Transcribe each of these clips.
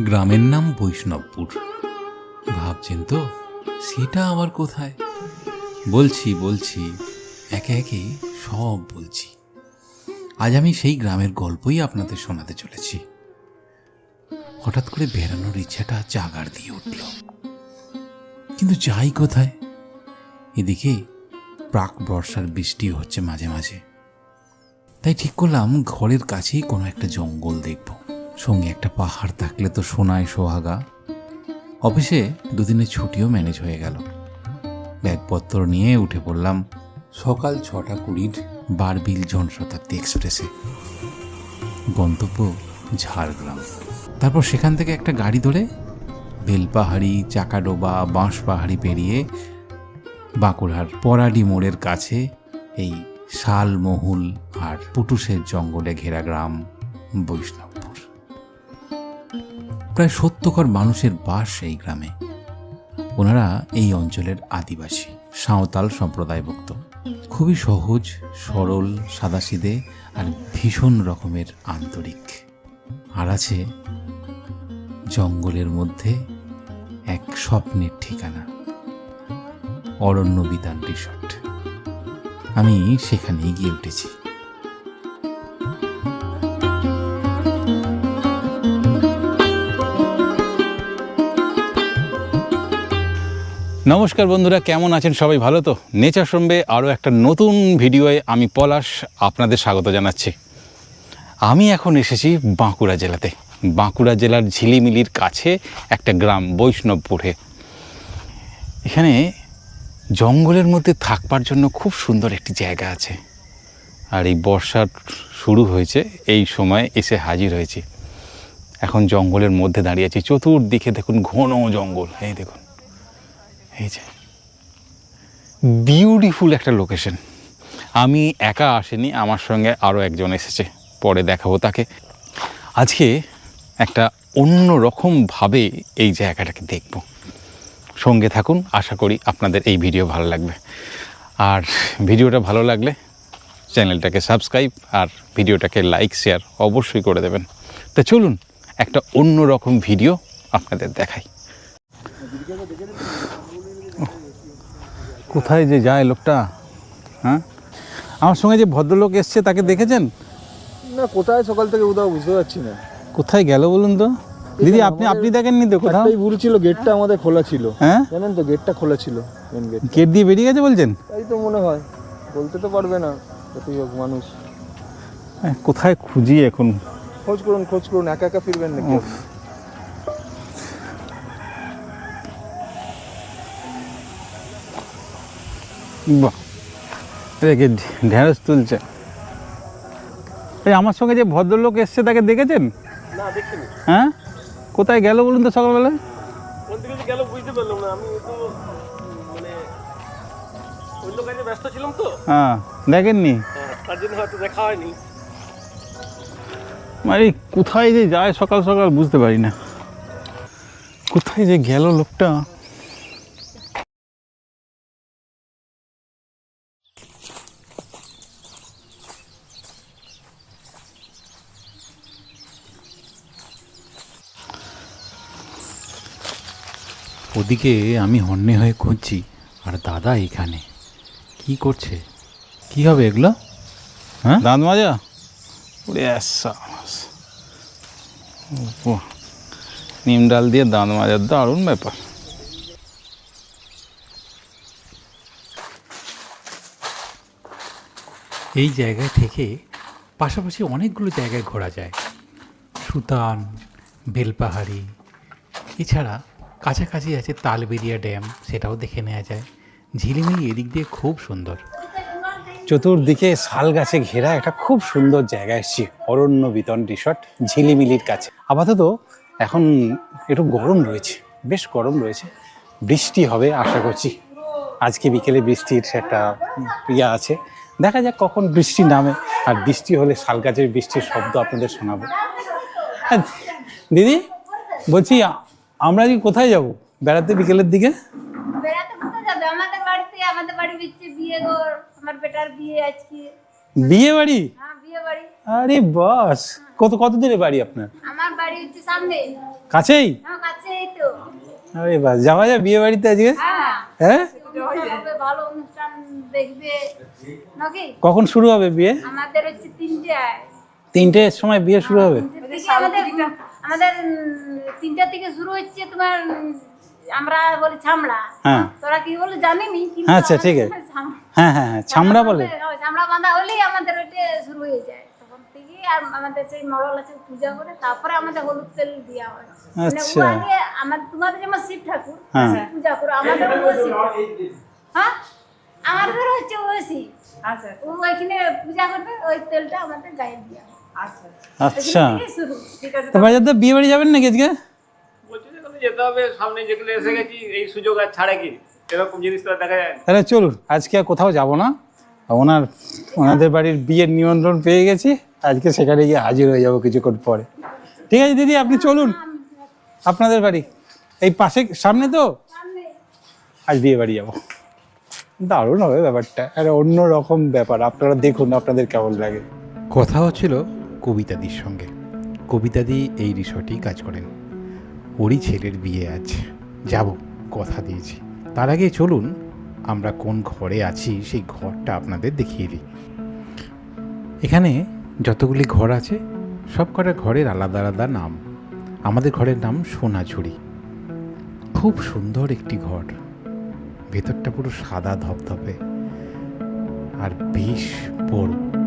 গ্রামের নাম বৈষ্ণবপুর। ভাবছেন তো, সেটা আবার কোথায়? বলছি বলছি, একে একে সব বলছি। আজ আমি সেই গ্রামের গল্পই আপনাদের শোনাতে চলেছি। হঠাৎ করে বেরানোর ইচ্ছাটা জাগার দিয়ে উঠল। কিন্তু যাই কোথায়, এদিকে প্রাক বর্ষার বৃষ্টি হচ্ছে মাঝে মাঝে। তাই ঠিক করলাম ঘরের কাছেই কোনো একটা জঙ্গল দেখব। সঙ্গে একটা পাহাড় থাকলে তো সোনায় সোহাগা। অফিসে দুদিনের ছুটিও ম্যানেজ হয়ে গেল। ব্যাগপত্র নিয়ে উঠে পড়লাম সকাল ছটা কুড়ির বারবিল জনশতাব্দী এক্সপ্রেসে। গন্তব্য ঝাড়গ্রাম। তারপর সেখান থেকে একটা গাড়ি ধরে বেলপাহাড়ি, চাকাডোবা বাঁশ পাহাড়ি পেরিয়ে বাঁকুড়ার পরাডি মোড়ের কাছে এই শালমহুল আর পুটুসের জঙ্গলে ঘেরা গ্রাম বৈষ্ণবপুর। প্রায় সত্যকর মানুষের বাস এই গ্রামে। ওনারা এই অঞ্চলের আদিবাসী, সাঁওতাল সম্প্রদায়ভুক্ত। খুবই সহজ, সরল সাদাসিদে আর ভীষণ রকমের আন্তরিক। আর আছে জঙ্গলের মধ্যে এক স্বপ্নের ঠিকানা, অরণ্য বিতান রিসর্ট আমি সেখানেই গিয়ে উঠেছি। নমস্কার বন্ধুরা, কেমন আছেন সবাই? ভালো তো? নেচার সম্বে আরও একটা নতুন ভিডিওয়ে আমি পলাশ আপনাদের স্বাগত জানাচ্ছি। আমি এখন এসেছি বাঁকুড়া জেলাতে। বাঁকুড়া জেলার ঝিলিমিলির কাছে একটা গ্রাম, বৈষ্ণবপুরে। এখানে জঙ্গলের মধ্যে থাকবার জন্য খুব সুন্দর একটি জায়গা আছে। আর এই বর্ষার শুরু হয়েছে, এই সময় এসে হাজির হয়েছি। এখন জঙ্গলের মধ্যে দাঁড়িয়ে আছি। চতুর্দিকে দেখুন ঘন জঙ্গল, এই দেখুন। এই যে বিউটিফুল একটা লোকেশন আমি একা আসিনি, আমার সঙ্গে আরও একজন এসেছে। পরে দেখাবো তাকে। আজকে একটা অন্য রকমভাবে এই জায়গাটাকে দেখব। সঙ্গে থাকুন, আশা করি আপনাদের এই ভিডিও ভালো লাগবে। আর ভিডিওটা ভালো লাগলে চ্যানেলটাকে সাবস্ক্রাইব আর ভিডিওটাকে লাইক, শেয়ার অবশ্যই করে দেবেন। তা চলুন, একটা অন্য রকম ভিডিও আপনাদের দেখাই। কোথায় যে যায় লোকটা হ্যাঁ? আমার সঙ্গে যে ভদ্রলোক এসছে, তাকে দেখেছেন? না কোথায় সকাল থেকে উদাও বুঝতে পারছি না। কোথায় গেল বলুন তো? দিদি আপনি আপনি দেখেননি তো কোথাও? একটাই ভুল ছিল গেটটা আমাদের খোলা ছিল। হ্যাঁ? জানেন তো গেটটা খোলা ছিল মেন গেট গেট দিয়ে বেরিয়ে গেছে বলছেন? তাই তো মনে হয়। বলতে তো পারবে না যতই হোক মানুষ। হ্যাঁ, কোথায় খুঁজি এখন? খোঁজ করুন খোঁজ করুন একা একা ফিরবেন নাকি? বাহ। ঢেঁড়স তুলছে। এই আমার সঙ্গে যে ভদ্রলোক এসছে তাকে দেখেছেন? হ্যাঁ? কোথায় গেল বলুন তো সকালবেলা? মানে হ্যাঁ দেখেননি? হ্যাঁ, মানে কোথায় যে যায় সকাল সকাল বুঝতে পারি না। কোথায় যে গেল লোকটা? ওদিকে আমি হন্যে হয়ে খুঁজছি আর দাদা এখানে। কি করছে? কি হবে এগুলো? হ্যাঁ? দাঁত মাজা। নিম ডাল দিয়ে দাঁত মাজার দারুণ ব্যাপার। এই জায়গা থেকে পাশাপাশি অনেকগুলো জায়গায় ঘোরা যায়। সুতান বেলপাহাড়ি এছাড়া কাছাকাছি আছে তালবেরিয়া ড্যাম, সেটাও দেখে নেওয়া যায়। ঝিলিমিলি এদিক দিয়ে খুব সুন্দর। চতুর্দিকে শাল গাছে ঘেরা একটা খুব সুন্দর জায়গা এসেছি অরণ্য বিতন রিসর্ট ঝিলিমিলির কাছে। আপাতত এখন একটু গরম রয়েছে, বেশ গরম রয়েছে। বৃষ্টি হবে, আশা করছি। আজকে বিকেলে বৃষ্টির একটা ইয়ে আছে। দেখা যাক কখন বৃষ্টি নামে, আর বৃষ্টি হলে শাল গাছের বৃষ্টির শব্দ আপনাদের শোনাবো। দিদি, বলছি আমরা কি কোথায় যাব? বেড়াতে বিকেলের দিকে? বেড়াতে কোথায় যাবে? আমাদের বাড়িতে আমাদের বাড়ি হচ্ছে বিয়ে ঘর। আমার বেটার বিয়ে আজকে। বিয়ে বাড়ি? হ্যাঁ বিয়ে বাড়ি। আরে বাস! কত কত দূরে বাড়ি আপনার? আমার বাড়ি হচ্ছে সামনে। কাছেই? হ্যাঁ কাছেই তো। আরে বাস যাওয়া যায় বিয়ে বাড়িতে আজকে? হ্যাঁ। হ্যাঁ? ভালো অনুষ্ঠান দেখবে। নাকি কখন শুরু হবে বিয়ে? আমাদের হচ্ছে তিনটায় তিনটের সময় বিয়ে শুরু হবে? আমাদের আমাদের তিনটা থেকে শুরু হচ্ছে তোমার আমরা বলি ছামড়া। হ্যাঁ। তোরা কি বলে জানিনি? আচ্ছা, ঠিক আছে। হ্যাঁ হ্যাঁ হ্যাঁ ছামড়া বলে। চামড়া বাঁধা হলেই আমাদের ওইটা শুরু হয়ে যায়। তখন থেকে আর আমাদের সেই মরল আছে পূজা করে তারপরে আমাদের হলুদ তেল দেওয়া হয়। মানে আচ্ছা। আগে আমাদের তোমাদের যেমন শিব ঠাকুর হ্যাঁ। পূজা করো আমাদের। হ্যাঁ? আমাদের হচ্ছে ওই শিব। আচ্ছা। ওইখানে পূজা করবে ওই তেলটা আমাদের গায়ে দেওয়া হয়। আচ্ছা। আচ্ছা। তো বাজার বিয়ে বাড়ি যাবেন নাকি আজকে? যেতে হবে সামনে যেগুলো এসে গেছি এই সুযোগ আর ছাড়ে কি? এরকম জিনিস তো দেখা যায় না। তাহলে চলুন আজকে আর কোথাও যাব না। ওনার ওনাদের বাড়ির বিয়ের নিমন্ত্রণ পেয়ে গেছি আজকে সেখানে গিয়ে হাজির হয়ে যাব কিছুক্ষণ পরে। ঠিক আছে দিদি আপনি চলুন। আপনাদের বাড়ি এই পাশে সামনে তো? আজ বিয়ে বাড়ি যাব। দারুণ হবে ব্যাপারটা একটা অন্য রকম ব্যাপার। আপনারা দেখুন আপনাদের কেমন লাগে। কথা হচ্ছিল কবিতাদির সঙ্গে। কবিতাদি এই রিসর্টেই কাজ করেন। ওরই ছেলের বিয়ে আছে যাব, কথা দিয়েছি। তার আগে চলুন, আমরা কোন ঘরে আছি সেই ঘরটা আপনাদের দেখিয়ে দিই। এখানে যতগুলি ঘর আছে, সব কটা ঘরের আলাদা আলাদা নাম। আমাদের ঘরের নাম সোনাঝুরি। খুব সুন্দর একটি ঘর। ভেতরটা পুরো সাদা ধপধপে। আর বেশ বড়।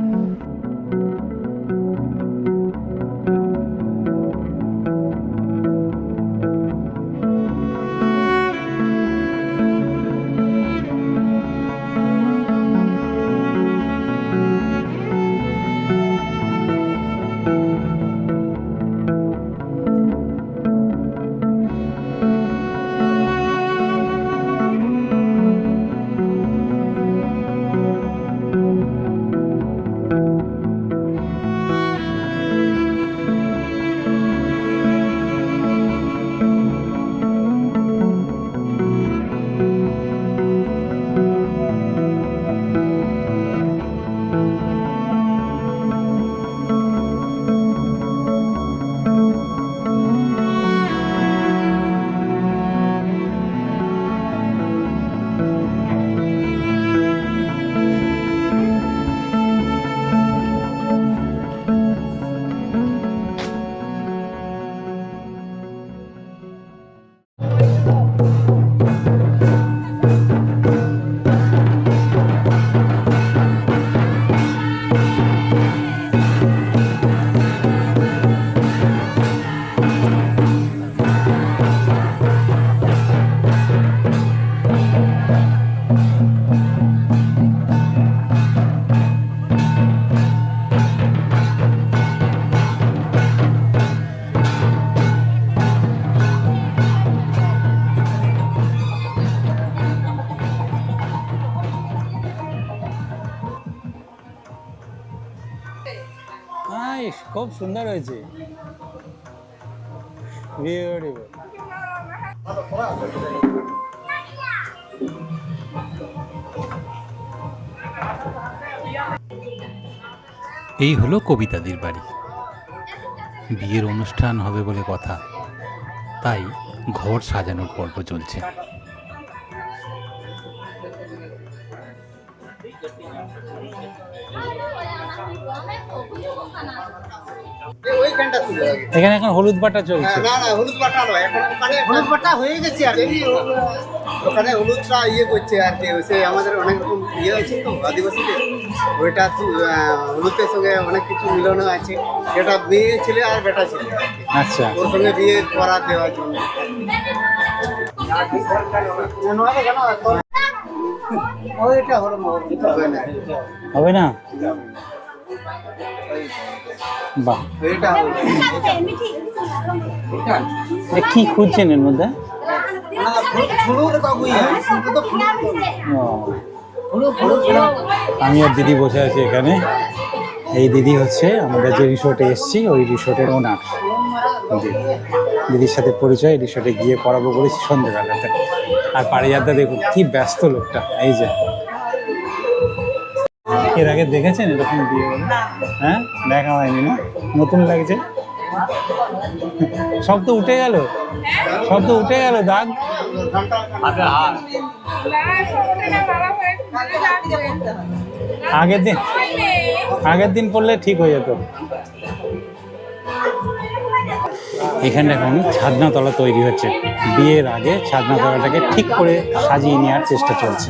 সুন্দর হয়েছে। এই হলো কবিতাদির বাড়ি। বিয়ের অনুষ্ঠান হবে বলে কথা। তাই ঘর সাজানোর পর্ব চলছে। তুলে রাখি। এখানে এখন হলুদ বাটা চলছে। হ্যাঁ, না না হলুদ বাটা নয় এখন ওখানে হলুদ বাটা হয়ে গেছে আর কি। ওখানে হলুদটা ইয়ে করছে আর কি সে আমাদের অনেক রকম ইয়ে আছে তো আদিবাসীদের। ওইটা হলুদের সঙ্গে অনেক কিছু মিলন আছে। যেটা মেয়ে ছেলে আর বেটা ছেলে আচ্ছা। ওর সঙ্গে বিয়ে করা দেওয়ার জন্য। হবে না? হবে না। বাহ। কি খুঁজছেন এর মধ্যে? আমি আর দিদি বসে আছি এখানে। এই দিদি হচ্ছে আমরা যে রিসোর্টে এসেছি ওই রিসোর্টের ওনার দিদির সাথে পরিচয় রিসোর্টে গিয়ে পড়াবো করেছি সন্ধ্যেবেলাতে। আর পারিজাতটা দেখুন কি ব্যস্ত লোকটা। এই যে। এর আগে দেখেছেন এরকম বিয়ে হ্যাঁ? দেখা হয়নি না? নতুন লাগছে? সব তো উঠে গেল। সব তো উঠে গেল দাগ। আগের দিন আগের দিন পড়লে ঠিক হয়ে যেত। এখানে এখন ছাদনা তলা তৈরি হচ্ছে। বিয়ের আগে ছাদনা তলাটাকে ঠিক করে সাজিয়ে নেওয়ার চেষ্টা চলছে।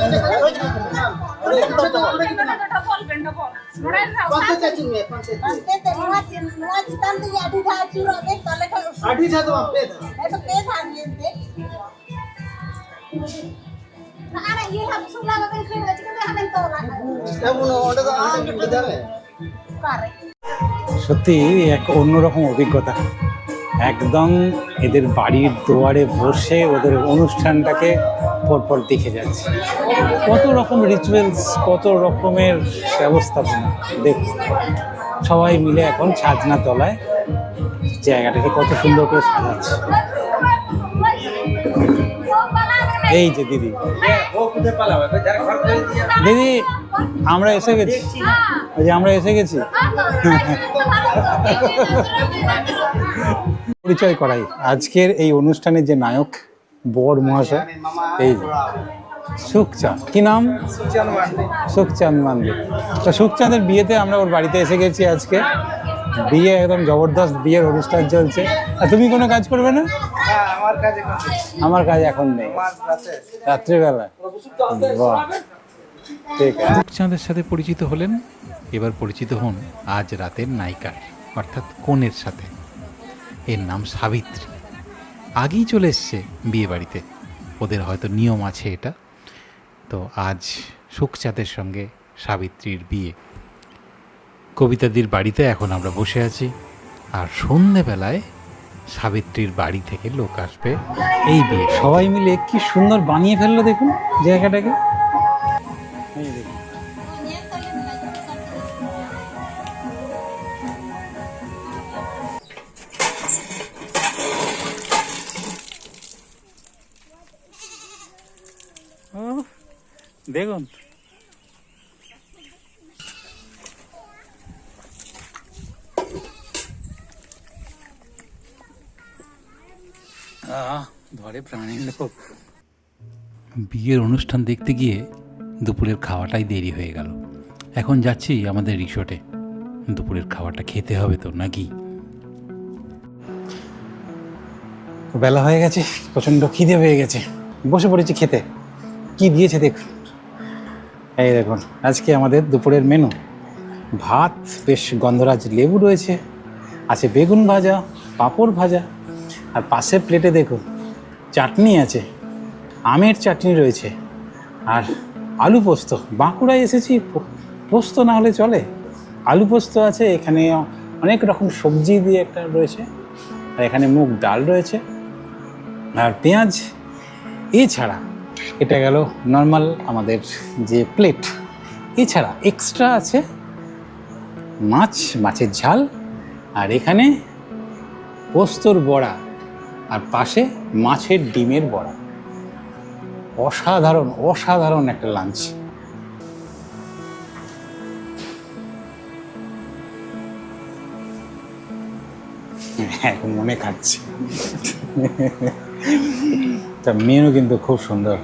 সত্যি এক অন্যরকম অভিজ্ঞতা। একদম এদের বাড়ির দুয়ারে বসে ওদের অনুষ্ঠানটাকে পরপর দেখে যাচ্ছে। কত রকম রিচুয়ালস কত রকমের ব্যবস্থাপনা? দেখুন, সবাই মিলে এখন ছাজনা তলায় জায়গাটাকে কত সুন্দর করে সাজাচ্ছে। এই যে দিদি। দিদি, আমরা এসে গেছি। যে আমরা এসে গেছি? পরিচয় করাই। আজকের এই অনুষ্ঠানের যে নায়ক বর মহাশয়। এই সুখচাঁদ। কি নাম? সুখচাঁদ মান্দির তো সুখচাঁদের বিয়েতে আমরা ওর বাড়িতে এসে গেছি আজকে। বিয়ে একদম জবরদস্ত বিয়ের অনুষ্ঠান চলছে। আর তুমি কোনো কাজ করবে না? আমার কাজ এখন নেই। রাত্রিবেলা। ঠিক আছে। চাঁদের সাথে পরিচিত হলেন, এবার পরিচিত হন আজ রাতের নায়িকার, অর্থাৎ কনের সাথে। এর নাম সাবিত্রী। আগেই চলে এসছে বিয়ে বাড়িতে ওদের হয়তো নিয়ম আছে এটা। তো আজ সুখচাঁদের সঙ্গে সাবিত্রীর বিয়ে। কবিতাদির বাড়িতে এখন আমরা বসে আছি আর সন্ধেবেলায় সাবিত্রীর বাড়ি থেকে লোক আসবে এই বিয়ে। সবাই মিলে কি সুন্দর বানিয়ে ফেলল দেখুন জায়গাটাকে। দেখুন। আহ, ধরে প্রাণীর লোক। বিয়ের অনুষ্ঠান দেখতে গিয়ে দুপুরের খাওয়াটাই দেরি হয়ে গেল। এখন যাচ্ছি আমাদের রিসোর্টে। দুপুরের খাওয়াটা খেতে হবে তো নাকি? বেলা হয়ে গেছে প্রচণ্ড খিদে হয়ে গেছে। বসে পড়েছি খেতে। কি দিয়েছে দেখুন। এই দেখুন, আজকে আমাদের দুপুরের মেনু ভাত, বেশ গন্ধরাজ লেবু রয়েছে, আছে বেগুন ভাজা, পাঁপড় ভাজা, আর পাশের প্লেটে দেখুন, চাটনি আছে, আমের চাটনি রয়েছে, আর আলু পোস্ত। বাঁকুড়ায় এসেছি পোস্ত না হলে চলে। আলু পোস্ত আছে, এখানে অনেক রকম সবজি দিয়ে একটা রয়েছে, আর এখানে মুগ ডাল রয়েছে, আর পেঁয়াজ, এছাড়া এটা গেল নর্মাল আমাদের যে প্লেট এছাড়া এক্সট্রা আছে মাছ, মাছের ঝাল, আর এখানে পোস্তর বড়া, আর পাশে মাছের ডিমের বড়া। অসাধারণ অসাধারণ একটা লাঞ্চ মনে খাচ্ছে। তা মেনু কিন্তু খুব সুন্দর।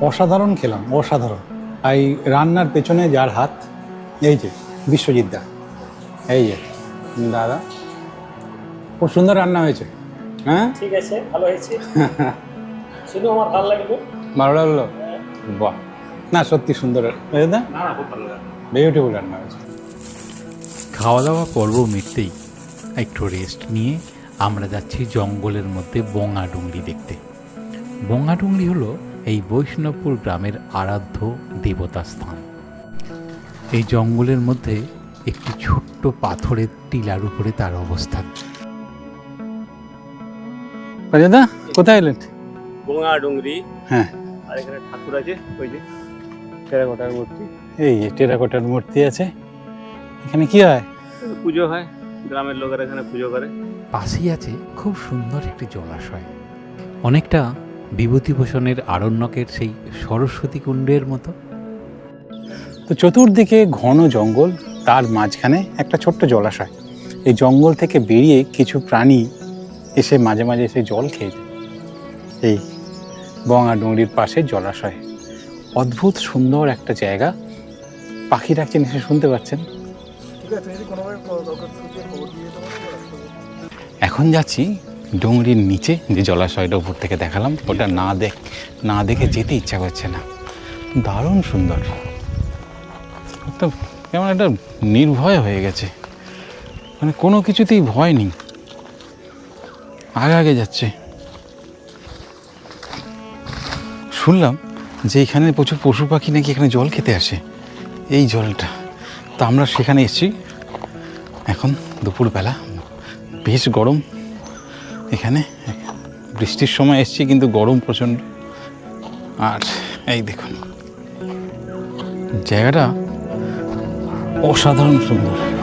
অসাধারণ খেলাম, অসাধারণ। এই রান্নার পেছনে যার হাত, এই যে, বিশ্বজিৎ দা। এই যে, দাদা, খুব সুন্দর রান্না হয়েছে। হ্যাঁ? ঠিক আছে ভালো হয়েছে। শুধু আমার ভালো লাগল। ভালো লাগল বাহ। না সত্যি সুন্দর। হয়েছে না না না খুব ভালো লাগল। বিউটিফুল রান্না হয়েছে খাওয়া দাওয়া পর্ব মিটতেই একটু রেস্ট নিয়ে আমরা যাচ্ছি জঙ্গলের মধ্যে বঙ্গাডুংরি দেখতে। বঙ্গাডুংরি হলো এই বৈষ্ণবপুর গ্রামের আরাধ্য দেবতা স্থান। এই জঙ্গলের মধ্যে একটি ছোট্ট পাথরের টিলার উপরে তার অবস্থান। অযোধ্যা কোথায় এলেন? গঙ্গা ডুংরি। হ্যাঁ। আর এখানে ঠাকুর আছে ওই যে টেরাকোটার মূর্তি। এই যে টেরাকোটার মূর্তি আছে এখানে কি হয়? পুজো হয় গ্রামের লোকেরা এখানে পুজো করে। পাশেই আছে খুব সুন্দর একটি জলাশয়। অনেকটা বিভূতিভূষণের আরণ্যকের সেই সরস্বতী কুণ্ডের মতো। তো চতুর্দিকে ঘন জঙ্গল তার মাঝখানে একটা ছোট্ট জলাশয়। এই জঙ্গল থেকে বেরিয়ে কিছু প্রাণী এসে মাঝে মাঝে এসে জল খেয়ে যায়। এই বঙ্গা ডুংরির পাশে জলাশয়। অদ্ভুত সুন্দর একটা জায়গা। পাখি ডাকছেন, এসে শুনতে পাচ্ছেন। এখন যাচ্ছি ডুংরির নিচে যে জলাশয়টা উপর থেকে দেখালাম, ওটা না দেখ, না দেখে যেতে ইচ্ছা করছে না। দারুণ সুন্দর। একটা কেমন একটা নির্ভয় হয়ে গেছে। মানে কোনো কিছুতেই ভয় নেই। আগে আগে যাচ্ছে। শুনলাম যে এখানে প্রচুর পশু পাখি নাকি এখানে জল খেতে আসে। এই জলটা। তো আমরা সেখানে এসেছি। এখন দুপুরবেলা। বেশ গরম। এখানে বৃষ্টির সময় এসেছি কিন্তু গরম প্রচণ্ড। আর এই দেখুন। জায়গাটা অসাধারণ সুন্দর।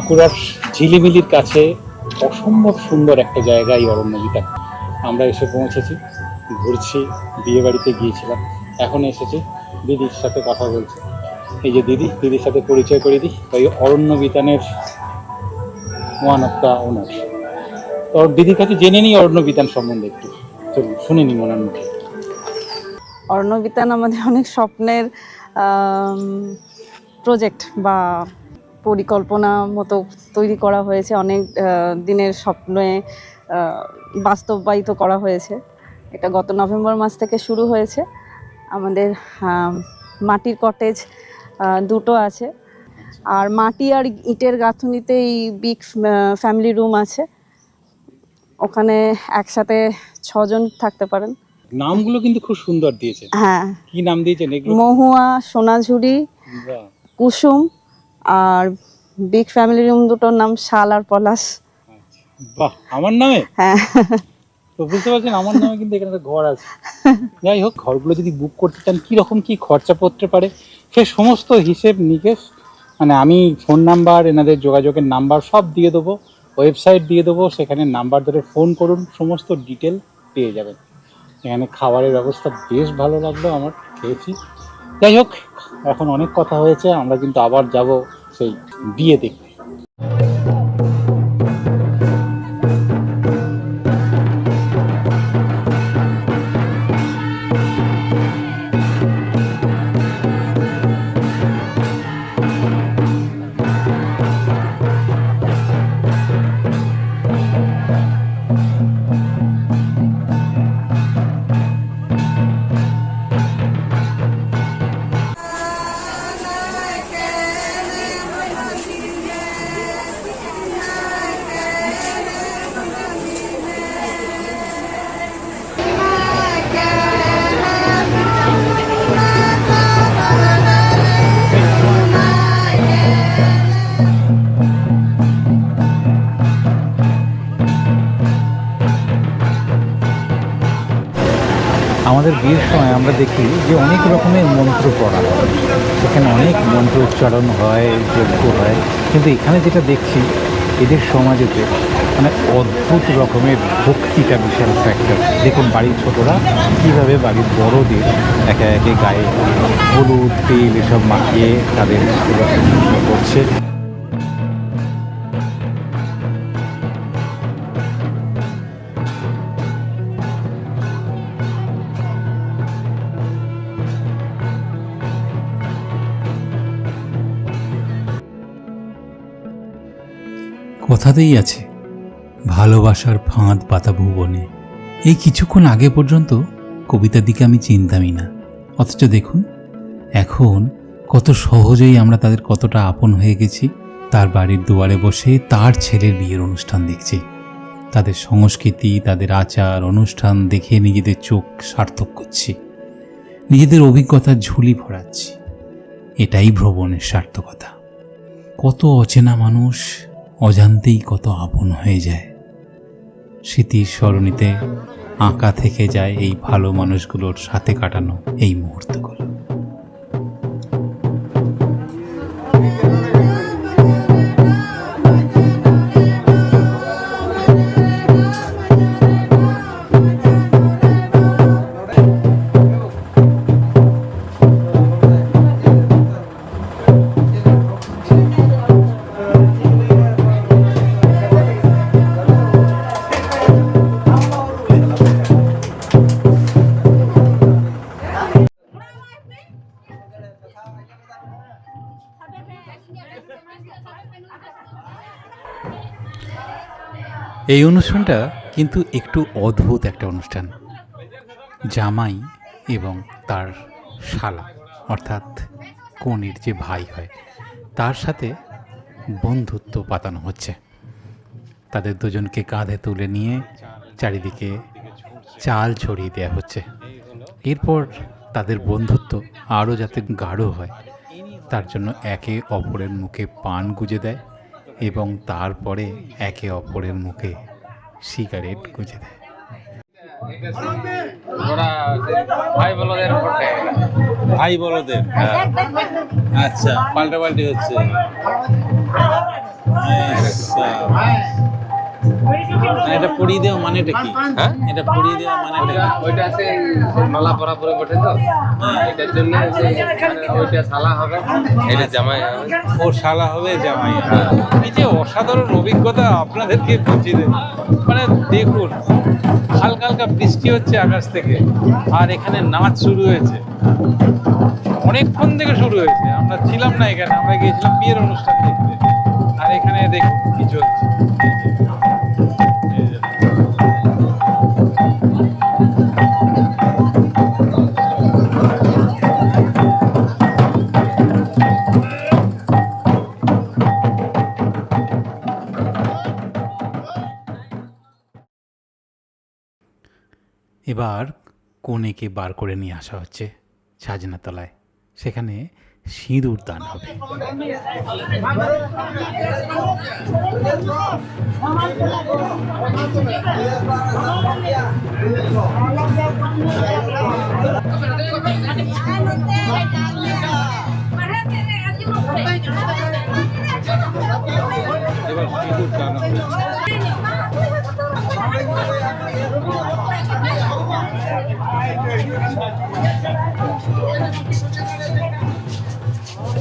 বাঁকুড়ার ঝিলিমিলির কাছে অসম্ভব সুন্দর একটা জায়গা এই অরণ্যবিতা আমরা এসে পৌঁছেছি, ঘুরছি, বিয়ে বাড়িতে গিয়েছিলাম, এখন এসেছি, দিদির সাথে কথা বলছি। এই যে দিদি, দিদির সাথে পরিচয় করে দিই ওই অরণ্য বিতানের ওয়ান অফ দ্য ওনার তো দিদির কাছে জেনে নিই অরণ্য বিতান সম্বন্ধে একটু। চলুন, শুনে নিই মনের মুখে। অর্ণবিতান আমাদের অনেক স্বপ্নের প্রজেক্ট বা পরিকল্পনা মতো তৈরি করা হয়েছে অনেক দিনের স্বপ্নে বাস্তবায়িত করা হয়েছে। এটা গত নভেম্বর মাস থেকে শুরু হয়েছে। আমাদের মাটির কটেজ দুটো আছে। আর মাটি আর ইটের গাঁথুনিতে এই বিগ ফ্যামিলি রুম আছে। ওখানে একসাথে ছজন থাকতে পারেন। নামগুলো কিন্তু খুব সুন্দর দিয়েছে হ্যাঁ। কি নাম দিয়েছেন মহুয়া সোনাঝুরি কুসুম আর বিগ ফ্যামিলি রুম দুটোর নাম শাল আর পলাশ। বাহ আমার নামে? হ্যাঁ। তো বুঝতে পারছেন আমার নামে কিন্তু এখানে একটা ঘর আছে। যাই হোক ঘরগুলো যদি বুক করতে চান কী রকম কী খরচা পড়তে পারে সে সমস্ত হিসেব নিকেশ মানে আমি ফোন নাম্বার এনাদের যোগাযোগের নাম্বার সব দিয়ে দেবো ওয়েবসাইট দিয়ে দেবো সেখানে নাম্বার ধরে ফোন করুন সমস্ত ডিটেল পেয়ে যাবেন। এখানে খাবারের ব্যবস্থা বেশ ভালো লাগল আমার খেয়েছি। যাই হোক এখন অনেক কথা হয়েছে আমরা কিন্তু আবার যাব সেই বিয়ে দেখতে। আমাদের বিয়ের সময় আমরা দেখি যে অনেক রকমের মন্ত্র পড়া হয়। সেখানে অনেক মন্ত্র উচ্চারণ হয়, যজ্ঞ হয়। কিন্তু এখানে যেটা দেখছি, এদের সমাজেতে মানে অদ্ভুত রকমের ভক্তিটা বিশাল ফ্যাক্টর দেখুন বাড়ির ছোটরা কীভাবে বাড়ির বড়দের একে একে গায়ে হলুদ, তেল এসব মাখিয়ে তাদের করছে। কথাতেই আছে, ভালোবাসার ফাঁদ পাতা ভুবনে। এই কিছুক্ষণ আগে পর্যন্ত কবিতার দিকে আমি চিনতামই না। অথচ দেখুন, এখন কত সহজেই আমরা তাদের কতটা আপন হয়ে গেছি, তার বাড়ির দুয়ারে বসে তার ছেলের বিয়ের অনুষ্ঠান দেখছি। তাদের সংস্কৃতি, তাদের আচার, অনুষ্ঠান দেখে নিজেদের চোখ সার্থক করছি। নিজেদের অভিজ্ঞতার ঝুলি ভরাচ্ছি। এটাই ভ্রমণের সার্থকতা। কত অচেনা মানুষ অজান্তেই কত আপন হয়ে যায়। স্মৃতির স্মরণীতে আঁকা থেকে যায় এই ভালো মানুষগুলোর সাথে কাটানো এই মুহূর্তগুলো। এই অনুষ্ঠানটা কিন্তু একটু অদ্ভুত একটা অনুষ্ঠান। জামাই এবং তার শালা, অর্থাৎ কনের যে ভাই হয়, তার সাথে বন্ধুত্ব পাতানো হচ্ছে। তাদের দুজনকে কাঁধে তুলে নিয়ে চারিদিকে চাল ছড়িয়ে দেওয়া হচ্ছে। এরপর তাদের বন্ধুত্ব আরও যাতে গাঢ় হয়, তার জন্য একে অপরের মুখে পান গুজে দেয়। এবং তারপরে একে অপরের মুখে সিগারেট গুঁজে দেয়। ভাই বড়দের আচ্ছা পাল্টাপাল্টি হচ্ছে। আচ্ছা। এটা পড়িয়ে দেওয়া মানেটা কি? হ্যাঁ? এটা পড়িয়ে দেওয়া মানেটা? ওইটা আছে মালা পরা পরে বটে তো? এটার জন্য ওইটা সালা হবে। এটা জামাই হবে। ও শালা হবে জামাই হবে। এই যে অসাধারণ অভিজ্ঞতা আপনাদেরকে বুঝিয়ে দেব। মানে দেখুন হালকা হালকা বৃষ্টি হচ্ছে আকাশ থেকে আর এখানে নাচ শুরু হয়েছে। অনেকক্ষণ থেকে শুরু হয়েছে আমরা ছিলাম না এখানে আমরা গিয়েছিলাম বিয়ের অনুষ্ঠান দেখতে। আর এখানে কি চলছে। এবার কনেকে বার করে নিয়ে আসা হচ্ছে সাজনা তলায় সেখানে সিঁদুর দান হবে।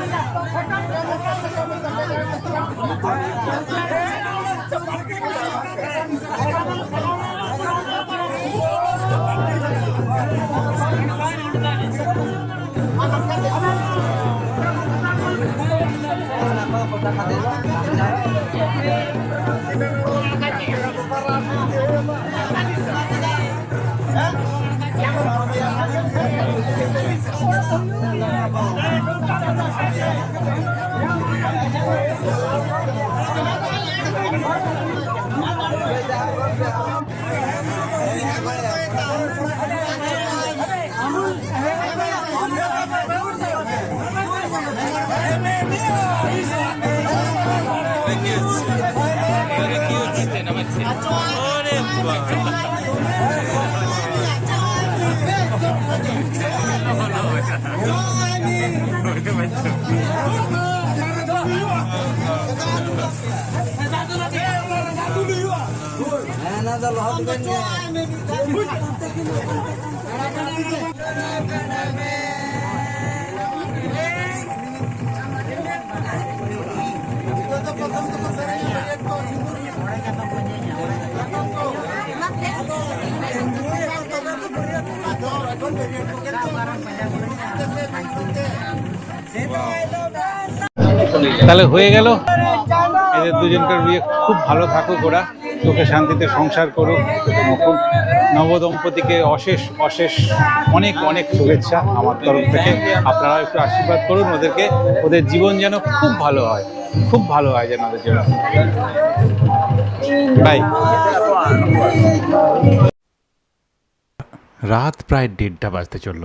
Yang Thank you. Barang banyak-banyak. তাহলে হয়ে গেল। এদের দুজনকার বিয়ে খুব ভালো থাকুক ওরা, সুখে শান্তিতে সংসার করুক খুব নবদম্পতিকে অশেষ অশেষ অনেক অনেক শুভেচ্ছা আমার তরফ থেকে। আপনারা একটু আশীর্বাদ করুন ওদেরকে। ওদের জীবন যেন খুব ভালো হয়, খুব ভালো হয় যেন ওদের জন্য বাই রাত প্রায় দেড়টা বাজতে চলল।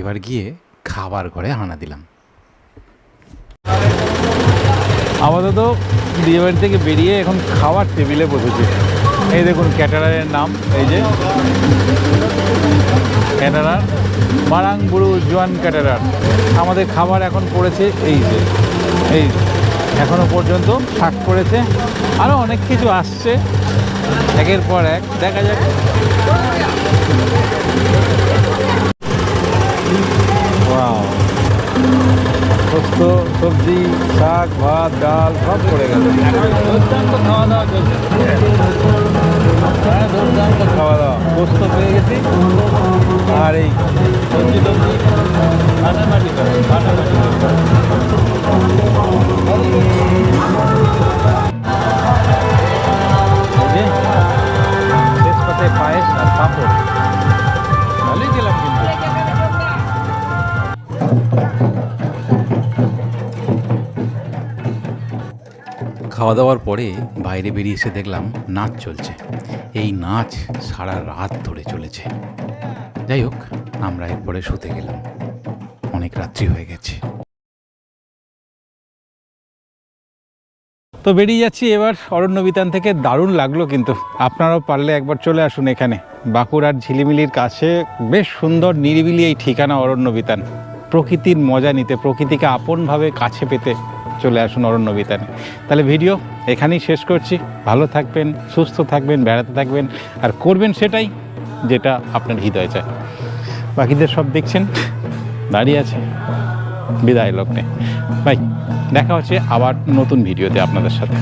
এবার গিয়ে খাবার ঘরে হানা দিলাম। আপাতত বিয়েবাড়ি থেকে বেরিয়ে এখন খাওয়ার টেবিলে বসেছে। এই দেখুন ক্যাটারারের নাম, এই যে। ক্যাটারার মারাংবুড়ু জোয়ান ক্যাটারার। আমাদের খাবার এখন পড়েছে এই যে, এই এখনও পর্যন্ত শাক পড়েছে। আরও অনেক কিছু আসছে। একের পর এক, দেখা যাক। Wow. পোস্ত সবজি শাক ভাত ডাল সব পড়ে গেল। দুর্দান্ত খাওয়া দাওয়া চলছে হ্যাঁ দুর্দান্ত খাওয়া দাওয়া পোস্ত পেয়ে গেছি। আর এই সবজি টবজি ফাটাফাটি করে ফাটাফাটি করে। এই যে, শেষ পাতে পায়েস আর পাঁপড়। ভালোই গেলাম কিন্তু। খাওয়া দাওয়ার পরে বাইরে বেরিয়ে এসে দেখলাম নাচ চলছে। এই নাচ সারা রাত ধরে চলেছে। যাই হোক, আমরা এরপরে শুতে গেলাম। অনেক রাত্রি হয়ে গেছে। তো বেরিয়ে যাচ্ছি এবার। অরণ্য বিতান থেকে দারুণ লাগল কিন্তু। আপনারাও পারলে একবার চলে আসুন এখানে। বাঁকুড়ার ঝিলিমিলির কাছে বেশ সুন্দর নিরিবিলি এই ঠিকানা অরণ্য বিতান প্রকৃতির মজা নিতে, প্রকৃতিকে আপনভাবে কাছে পেতে চলে আসুন অরণ্য বিতানে তাহলে ভিডিও এখানেই শেষ করছি। ভালো থাকবেন, সুস্থ থাকবেন, বেড়াতে থাকবেন, আর করবেন সেটাই যেটা আপনার হৃদয় চায়। বাকিদের সব দেখছেন? দাঁড়িয়ে আছে। বিদায় লগ্নে ভাই, দেখা হচ্ছে আবার নতুন ভিডিওতে আপনাদের সাথে।